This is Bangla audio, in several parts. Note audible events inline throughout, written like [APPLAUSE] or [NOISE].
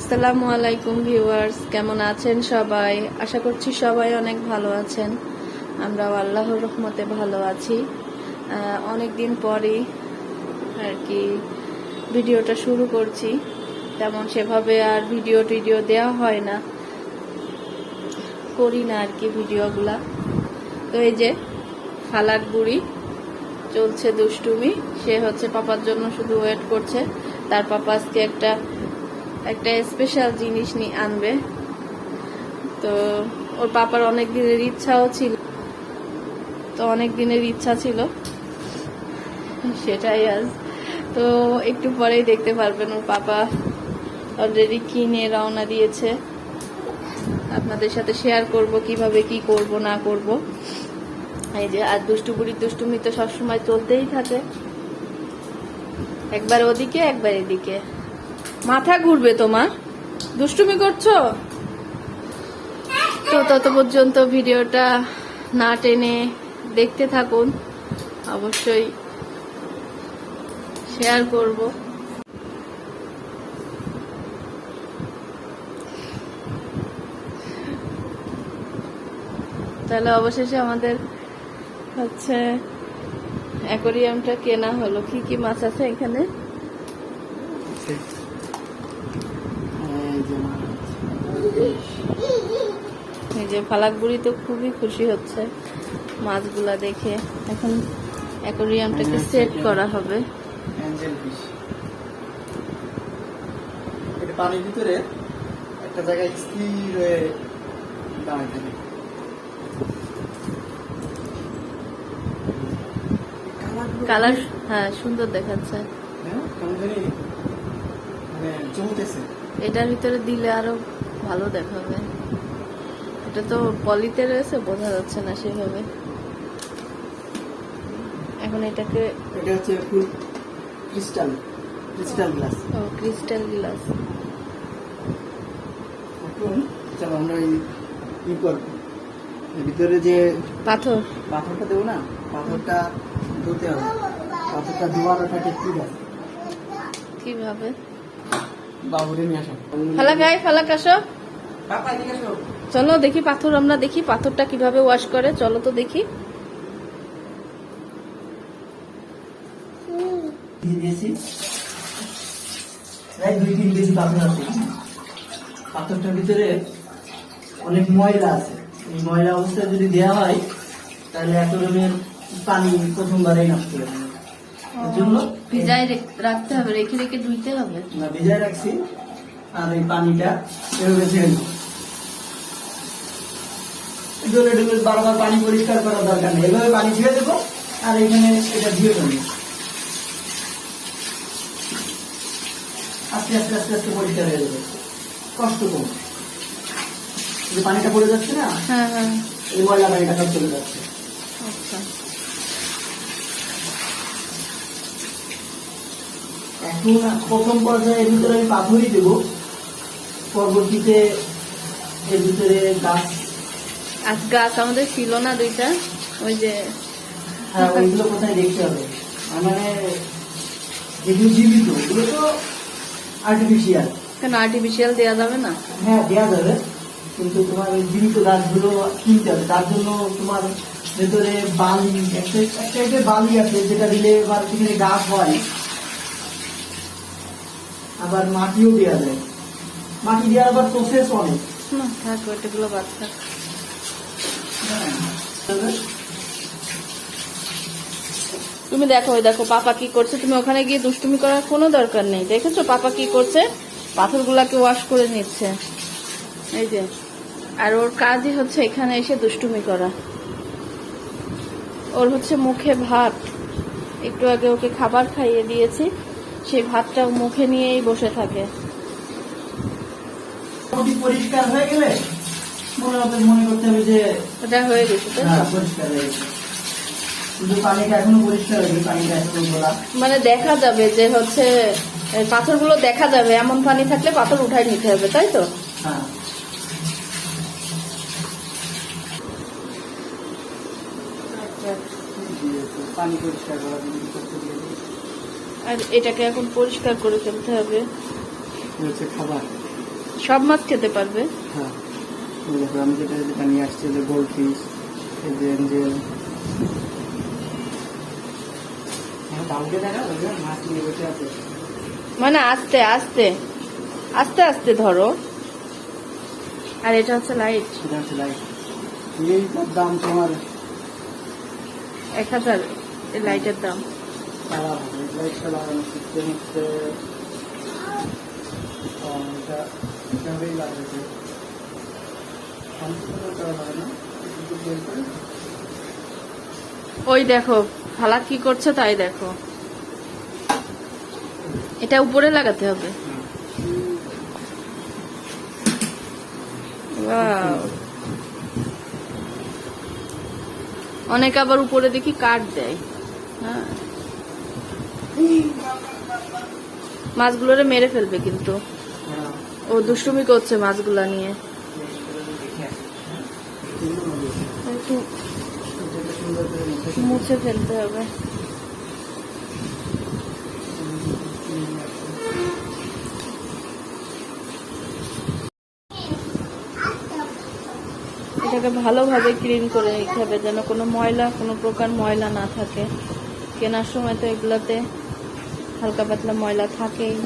আসসালামু আলাইকুম ভিউয়ার্স, কেমন আছেন সবাই? আশা করছি সবাই অনেক ভালো আছেন। আমরাও আল্লাহর রহমতে ভালো আছি। অনেক দিন পরই আর কি ভিডিওটা শুরু করছি। তেমন সেভাবে আর ভিডিও টিডিও দেওয়া হয় না। করি না আর কি ভিডিওগুলা। তো এই যে ফালাক বুড়ি চলছে দুষ্টুমি, সে হচ্ছে পাপার জন্য শুধু ওয়েট করছে। তার পাপা আজকে একটা একটা স্পেশাল জিনিস নিয়ে আনবে। তো ওর পাপার অনেক দিনের ইচ্ছাও ছিল। তো অনেক দিনের ইচ্ছা ছিল। সেটাই আজ। তো একটু পরেই দেখতে পারবেন ওর পাপা অলরেডি কিনে রওনা দিয়েছে। আপনাদের সাথে শেয়ার করব, কীভাবে কি করব, না করব। এই যে, আর দুষ্টু বুড়ির দুষ্টুমি তো সবসময় চলতেই থাকে। একবার ওদিকে, একবার এদিকে। মাথা ঘুরবে তোমার? দুষ্টুমি করছ? তো তত পর্যন্ত ভিডিওটা না টেনে দেখতে থাকুন। অবশ্যই শেয়ার করব। তাহলে অবশেষে আমাদের হচ্ছে অ্যাকোরিয়ামটা কেনা হলো। কি কি মাছ আছে এখানে? এই যে ফালাক বুড়ি তো খুবই খুশি হচ্ছে মাছগুলা দেখে। এখন অ্যাকোরিয়ামটাকে সেট করা হবে। পানির ভিতরে একটা জায়গায় স্থির হয়ে দাঁড়ায় থাকে। কালার হ্যাঁ সুন্দর দেখাচ্ছে। হ্যাঁ মানে এটার ভিতরে দিলে আরও ভালো দেখাবে। এটা তো পলিতে রয়েছে বোঝা যাচ্ছে না সেভাবে। এখন এটাকে এটা হচ্ছে ফুল ক্রিস্টাল ক্রিস্টাল গ্লাস। ও ক্রিস্টাল গ্লাস। এখন চলো আমরা এই ই করব। ভিতরে যে পাথর। পাথরটা দেবো না পাথরটা ধুতে হবে। পাথরটা ধোয়ার ওটা ঠিক আছে কীভাবে? বাবুরে নিয়ে আসো। ফালাক আয় ফালাক আসো। পাপা এদিকে আসো। চলো দেখি পাথর আমরা দেখি পাথরটা কীভাবে ওয়াশ করে। চলো তো দেখি। দিয়েছি প্রায় দুই তিন কেজি পাথর আছে। পাথরটার ভিতরে অনেক ময়লা আছে। এই ময়লা অবস্থায় যদি দেওয়া হয় তাহলে অ্যাকোরিয়ামের পানি প্রথমবারেই নষ্ট হয়ে যাবে। জন্য ভিজায় রাখতে হবে রেখে রেখে ধুইতে হবে। না ভিজায় রাখছি। আর এই পানিটা এভাবে ছেড়ে ডলে ডলে বারবার পানি পরিষ্কার করার দরকার নেই। এভাবে পানি ছেড়ে দেবো আর এখানে এটা ধুয়ে ফেলব আস্তে আস্তে আস্তে আস্তে পরিষ্কার হয়ে যাবে। কষ্ট কম। যে পানিটা পড়ে যাচ্ছে না? হ্যাঁ হ্যাঁ। এই ময়লা পানিটা সব চলে যাচ্ছে। আচ্ছা। এখন প্রথম পর্যায়ে এর ভিতরে আমি পাথরই দেবো। পরবর্তীতে এর ভিতরে গাছ আজ গাছ আমাদের ছিল না দুইটা ওই যে হ্যাঁ ওইগুলো কোথায় দেখতে হবে? আর মানে যেগুলো জীবিত ওগুলো তো আর্টিফিশিয়াল কেন আর্টিফিশিয়াল দেওয়া যাবে না? হ্যাঁ দেওয়া যাবে কিন্তু তোমার ওই জীবিত গাছগুলো কিনতে হবে তার জন্য তোমার ভেতরে বালি একটা একটা বালি আছে যেটা দিলে এবার সেখানে গাছ হয়। আবার মাটিও দেওয়া যায়। মাটি দেওয়ার আবার প্রসেস অনেক। না থাক ওইটাগুলো বাদ থাক। হ্যাঁ তুমি দেখো, ওই দেখো, পাপা কি করছে? তুমি ওখানে গিয়ে দুষ্টুমি করার কোনো দরকার নেই। দেখেছ? পাপা কি করছে? পাথরগুলাকে ওয়াশ করে নিচ্ছে। এই যে, আর ওর কাজই হচ্ছে এখানে এসে দুষ্টুমি করা। ওর হচ্ছে মুখে ভাত। একটু আগে ওকে খাবার খাইয়ে দিয়েছি। সেই ভাতটা মুখে নিয়েই বসে থাকে। পরিষ্কার হয়ে গেলে মনে হবে মনে করতে হবে যে ওটা হয়ে গেছে তো? হ্যাঁ পরিষ্কার হয়ে গেছে। কিন্তু পানিটা এখনও পরিষ্কার হয়নি পানিটা এখনও গোলা। মানে দেখা যাবে যে হচ্ছে পাথরগুলো দেখা যাবে এমন পানি থাকলে পাথর উঠাই নিতে হবে তাই তো? হ্যাঁ। পানি পরিষ্কার করা আর এটাকে এখন পরিষ্কার করে ফেলতে হবে। খাবার। সব মাছ খেতে পারবে? হ্যাঁ। দেখো আমি যেটা যেটা নিয়ে আসছি যে গোল্ড ফিশ এই যে এঞ্জেল হ্যাঁ বাবুকে দেখা ওই যে মাছ নিয়ে বসে আছে। মানে আস্তে আস্তে আস্তে আস্তে ধরো। আর এটা হচ্ছে লাইট হচ্ছে লাইট এইটার দাম তোমার এক হাজার লাইটের দাম। লাইটটা লাগানো সিস্টেম হচ্ছে এটা এভাবেই লাগাচ্ছে পঞ্চাশ টাকা লাগে না একটু বের করে ওই দেখো ফালাক কি করছে তাই দেখো। এটা উপরে লাগাতে হবে. অনেক আবার উপরে দেখি কাঠ দেয়। হ্যাঁ। মাছগুলোরে মেরে ফেলবে কিন্তু। হ্যাঁ। ও দুষ্টুমি করছে মাছগুলা নিয়ে। একটু মুছে ফেলতে হবে। এটাকে ভালোভাবে ক্লিন করে নিতে হবে যেন কোনো ময়লা, কোনো প্রকার ময়লা না থাকে। কেনার সময় তো এগুলাতে হালকা পাতলা ময়লা থাকেই।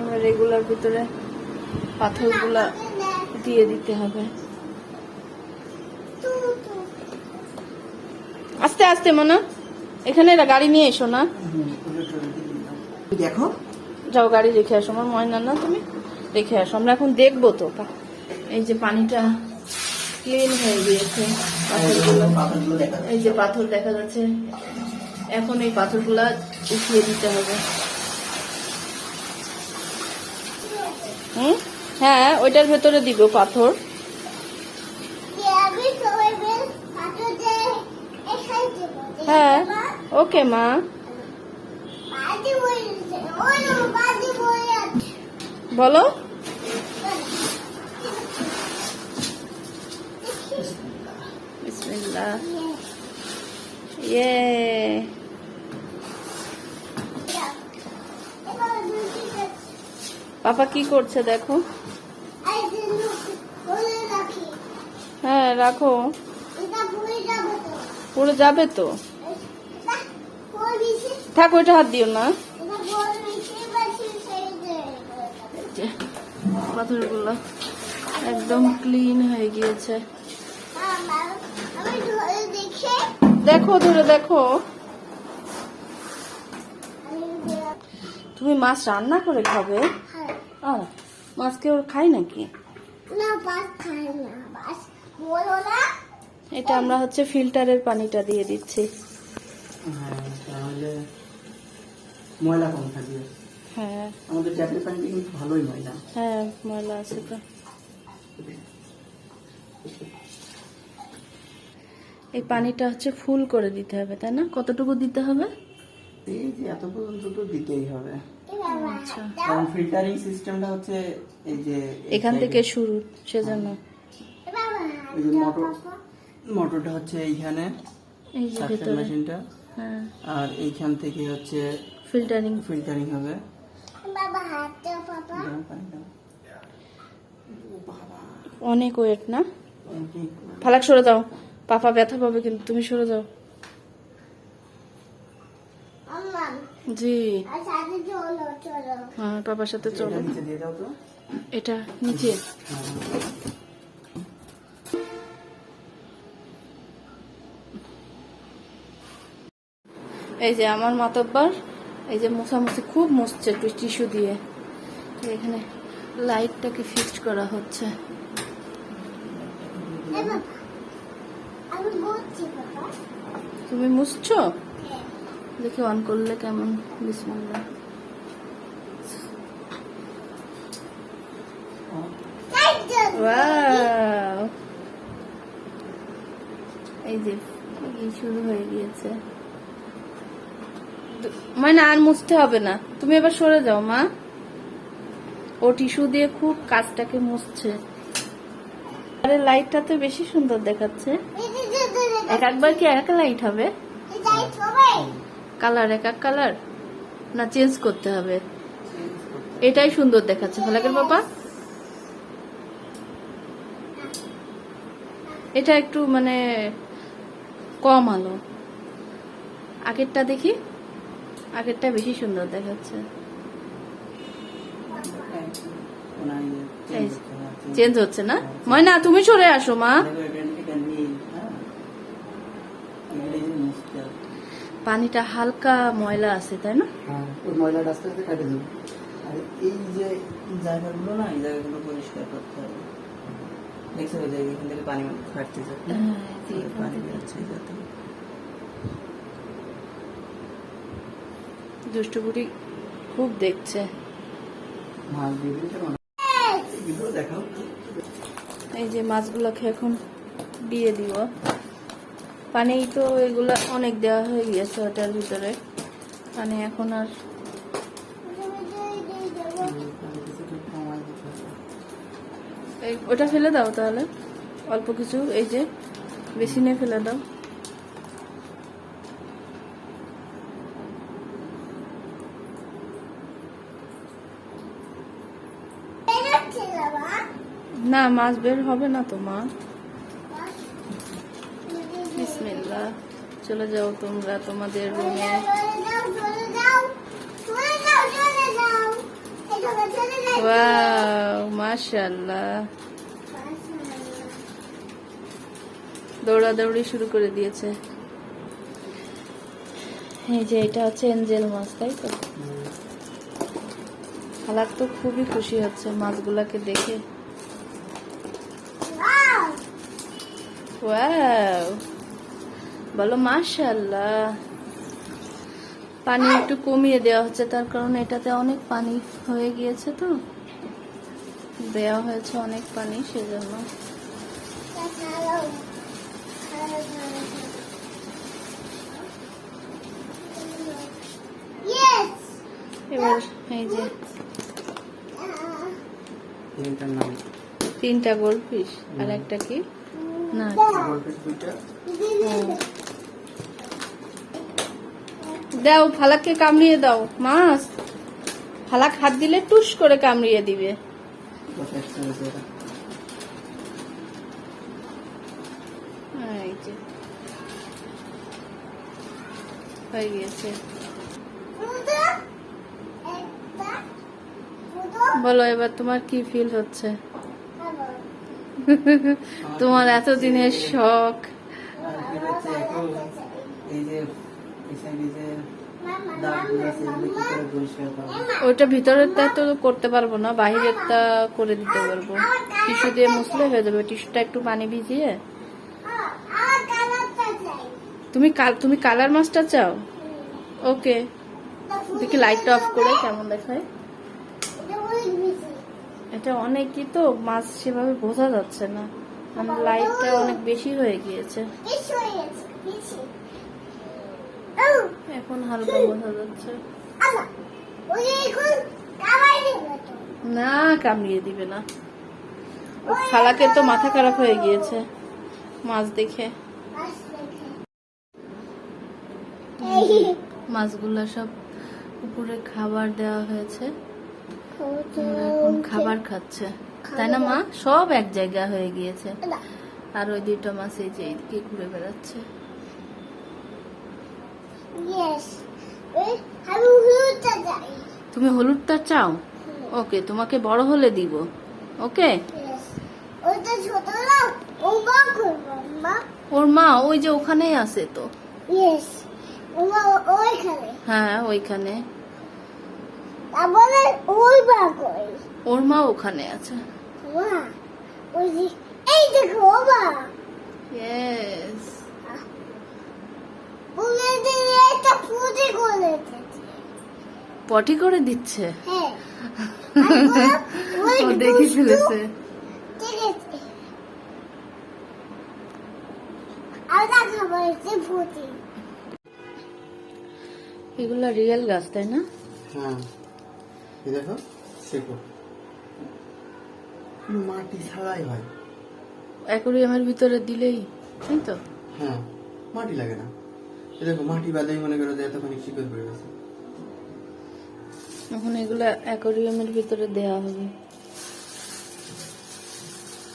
এবার এগুলোর ভিতরে পাথরগুলা দিয়ে দিতে হবে। আস্তে আস্তে মনে। এখানে গাড়ি নিয়ে এসো না। দেখো। যাও গাড়ি রেখে আসো। আমার ময়না না তুমি রেখে আসো। আমরা এখন দেখব তো। এই যে পানিটা ক্লিন হয়ে গিয়েছে এই যে পাথর দেখা যাচ্ছে। এখন এই পাথরগুলা উঠিয়ে দিতে হবে। হুম? হ্যাঁ ওইটার ভেতরে দিব পাথর। হ্যাঁ ওকে মা। বলো। বিসমিল্লাহ। ইয়ে পাপা কি করছে দেখো? হ্যাঁ রাখো। পড়ে যাবে তো? থাক ওইটা হাত দিও না। পাথরগুলো একদম ক্লিন হয়ে গিয়েছে। দেখো, ধরে দেখো। তুমি মাছ রান্না করে খাবে? আর মাছ কেউ খায় নাকি? এটা আমরা হচ্ছে ফিল্টারের পানিটা দিয়ে দিচ্ছি। হ্যাঁ তাহলে ময়লা কম থাকবে। হ্যাঁ। আমাদের ট্যাপের পানিটা কিন্তু ভালোই ময়লা। হ্যাঁ ময়লা আছে তো। এই পানিটা হচ্ছে ফুল করে দিতে হবে তাই না? কতটুকু দিতে হবে? এই যে এত পর্যন্ত তো দিতেই হবে। আচ্ছা। কারণ ফিল্টারিং সিস্টেমটা হচ্ছে এই যে এখান থেকে শুরু সেজন্য। এই যে মোটর মোটরটা হচ্ছে এইখানে এই যে সাকশন মেশিনটা হ্যাঁ। আর এইখান থেকে হচ্ছে ফিল্টারিং ফিল্টারিং হবে। অনেক ওয়েট না? ফালাক সরে যাও। পাপা ব্যথা পাবে কিন্তু তুমি সরে যাও। জি। হ্যাঁ পাপার সাথে চলো। এটা নিচে দিয়ে দাও তো। এটা নিচে। এই যে আমার মাতব্বার এই যে মোছামুছি খুব মুছছে টিস্যু দিয়ে। এখানে লাইটটাকে ফিক্সড করা হচ্ছে? তুমি মুছছো? দেখি অন করলে কেমন? বিসমিল্লাহ। Wow! এই যে শুরু হয়ে গিয়েছে। মানে আর মুছতে হবে না। তুমি এবার সরে যাও, মা। ও টিস্যু দিয়ে খুব কাজটাকে মুছছে। আরে লাইটটা তো বেশি সুন্দর দেখাচ্ছে। এক একবার কি এক লাইট হবে। কালার, এক এক কালার? না চেঞ্জ করতে হবে। এটাই সুন্দর দেখাচ্ছে। ফলাকের বাবা এটা একটু মানে কম আলো। আগেরটা দেখি। আগেরটা বেশি সুন্দর দেখাচ্ছে। চেঞ্জ হচ্ছে না? ময়না, তুমি সরে আসো, মা। পানিটা হালকা ময়লা আছে তাই না? হ্যাঁ ওই ময়লাটা আস্তে আস্তে কাটে দেবো। আর এই যে জায়গাগুলো না এই জায়গাগুলো পরিষ্কার করতে হবে। দেখছ ওই জায়গা এখান থেকে পানি ফাটতেছে হ্যাঁ, এই যে পানি থেকে। যাতে দুষ্টু খুব দেখছে। মাছ দিয়ে দেখাও। এই যে মাছগুলোকে এখন দিয়ে দিব। পানি তো এগুলো অনেক দেওয়া হয়ে গিয়েছে ওটার ভিতরে। পানি এখন আর ওটা ফেলে দাও তাহলে অল্প কিছু এই যে বেশি নিয়ে ফেলে দাও। না মাছ বের হবে না তো মা। বিসমিল্লাহ চলে যাও তোমরা তোমাদের রুমে ওয়াও মাশাআল্লাহ। দৌড়াদৌড়ি শুরু করে দিয়েছে। এই যে এটা হচ্ছে এঞ্জেল মাছ তাই তো? হালাক তো খুবই খুশি হচ্ছে মাছগুলাকে দেখে। ওয়াও বলো মাশাআল্লাহ। পানি একটু কমিয়ে দেওয়া হচ্ছে তার কারণ এটাতে অনেক পানি হয়ে গিয়েছে তো। দেওয়া হয়েছে অনেক পানি সেজন্য। এবার এই যে তিনটা গোল্ড ফিশ আর একটা কি? না গোল্ডফিশ দুইটা। দাও ফালাককে কামড়িয়ে দাও। মাছ ফালাক হাত দিলে টুস করে কামড়িয়ে দিবে। হয়ে গিয়েছে। বলো এবার তোমার কি ফিল হচ্ছে? তোমার এতদিনের শখ আর কি হচ্ছে এখন এই যে এই সাইডে যে দাগগুলো আছে এগুলো কি করে পরিষ্কার করব ওইটা ভিতরেরটা তো করতে পারব না বাহিরেরটা করে দিতে পারব। টিস্যু দিয়ে মুছলে হয়ে যাবে টিস্যুটা একটু পানি ভিজিয়ে। তুমি কাল তুমি কালার মাছটা চাও? ওকে। দেখি লাইটটা অফ করে কেমন দেখায়। এটা অনেকই তো মাছ সেভাবে বোঝা যাচ্ছে না। মানে লাইটটা অনেক বেশি হয়ে গিয়েছে। এখন হালকা বোঝা যাচ্ছে। না কামড়িয়ে দিবে না। ও ফালাকে তো মাথা খারাপ হয়ে গিয়েছে। মাছ দেখে। মাছগুলো সব উপরে খাবার দেওয়া হয়েছে। এখন খাবার খাচ্ছে। তাই না মা? সব এক জায়গা হয়ে গিয়েছে। আর ওই দুটো মাছ এই যে এইদিকে ঘুরে বেড়াচ্ছে। তুমি হলুদটা চাও? ওকে তোমাকে বড় হলে দিব। ওকে ওর মা ওই যে ওখানেই আছে তো। হ্যাঁ ওইখানে। ওর মা ওখানে আছে। এই দেখো মা। পটি করে দিচ্ছে? হ্যাঁ। [LAUGHS] ও দেখে ফেলেছে। এগুলা রিয়েল গাছ তাই না? হ্যাঁ। দেখো শেখো মাটি ছাড়াই হয়। অ্যাকোরিয়ামের ভিতরে দিলেই তাই তো? হ্যাঁ মাটি লাগে না। দেখো মাটি বাদাই মনে করো যে এতক্ষণ শিকড় পড়ে গেছে। এখন এগুলা অ্যাকোরিয়ামের ভিতরে দেয়া হবে।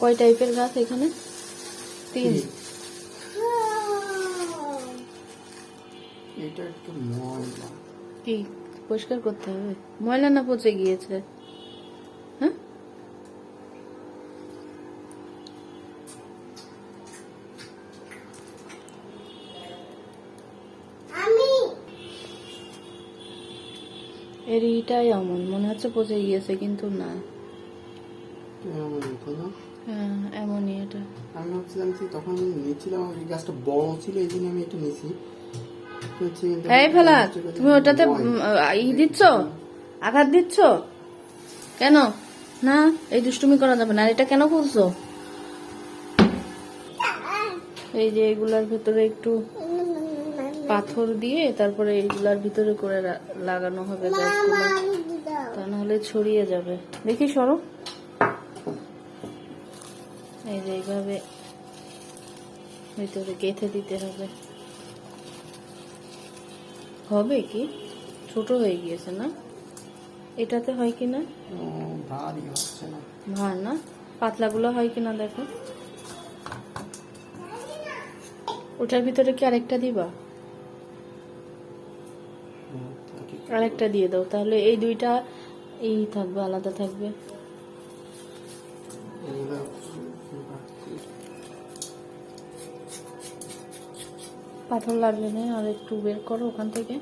কয় টাইপের গাছ এখানে? তিন। এটা একটু ময়লা। কি? পরিষ্কার করতে হবে। ময়লা না পচে গিয়েছে হ্যাঁ আমি এর ইটাই এমন মনে হচ্ছে পচে গিয়েছে কিন্তু না। হ্যাঁ এমনই এটা। আমি ভাবছিলাম যে তখন আমি নিয়েছিলাম এই গাছটা বড় ছিল এই জন্য আমি এটা নিয়েছি। এই ফেলা তুমি ওটাতে ই দিচ্ছ? আঘাত দিচ্ছ? কেন? না এই দুষ্টুমি করা যাবে না। আর এটা কেন করছ এই যে এগুলার ভিতরে একটু পাথর দিয়ে তারপরে এইগুলার ভিতরে করে লাগানো হবে গাছগুলো তা নাহলে ছড়িয়ে যাবে। দেখি সরো। এই যে এইভাবে ভিতরে গেঁথে দিতে হবে। হবে কি? ছোট হয়ে গিয়েছে না? এটাতে হয় কি না? ও, না। ভার না? পাতলাগুলো হয় কি না দেখো? ওটার ভিতরে কি আরেকটা দিবা হুম, তা ঠিক। আরেকটা দিয়ে দাও, তাহলে এই দুইটা এই থাকবে, আলাদা থাকবে। পাথর লাগবে না, আর একটু বের করো ওখান থেকে।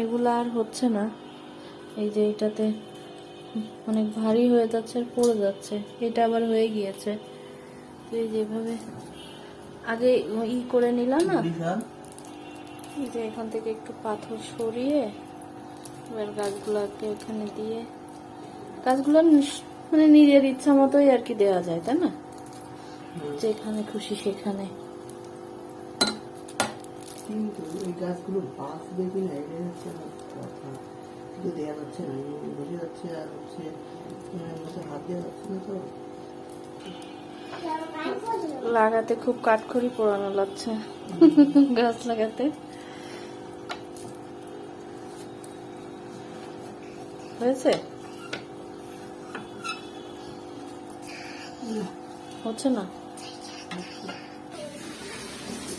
এগুলো আর হচ্ছে না। এই যে এটাতে অনেক ভারী হয়ে যাচ্ছে আর পড়ে যাচ্ছে। এটা আবার হয়ে গিয়েছে। এই যেভাবে আগে ই করে নিলাম না? এই যে এখান থেকে একটু পাথর সরিয়ে এবার গাছগুলোকে এখানে দিয়ে গাছগুলো মানে নিজের ইচ্ছা মতোই আর কি দেওয়া যায় তাই না? যেখানে খুশি সেখানে। কিন্তু এই গাছগুলো বাঁচবে কিনা এটাই হচ্ছে কথা। কিন্তু দেওয়া যাচ্ছে না এই যাচ্ছে আর হচ্ছে আহ, মধ্যে হাত দেওয়া যাচ্ছে না তো। লাগাতে খুব কাঠখড়ি পোড়ানো লাগছে। গাছ লাগাতে। হয়েছে? হচ্ছে না?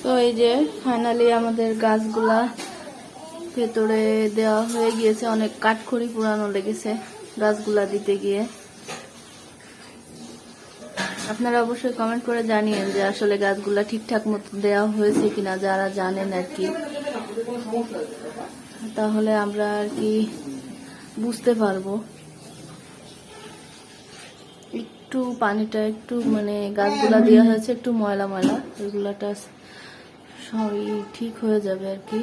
তো এই যে ফাইনালি আমাদের গাছগুলা ভেতরে দেওয়া হয়ে গিয়েছে, অনেক কাঠখড়ি পুরানো লেগেছে গাছগুলা দিতে গিয়ে। আপনারা অবশ্যই কমেন্ট করে জানিয়েন যে আসলে গাছগুলা ঠিকঠাক মতো দেওয়া হয়েছে কিনা, যারা জানেন আর কি। তাহলে আমরা আর কি বুঝতে পারব। একটু পানিটা একটু মানে গাছগুলা দেওয়া হয়েছে, একটু ময়লা ময়লা ওইগুলাটা সবই ঠিক হয়ে যাবে আর কি।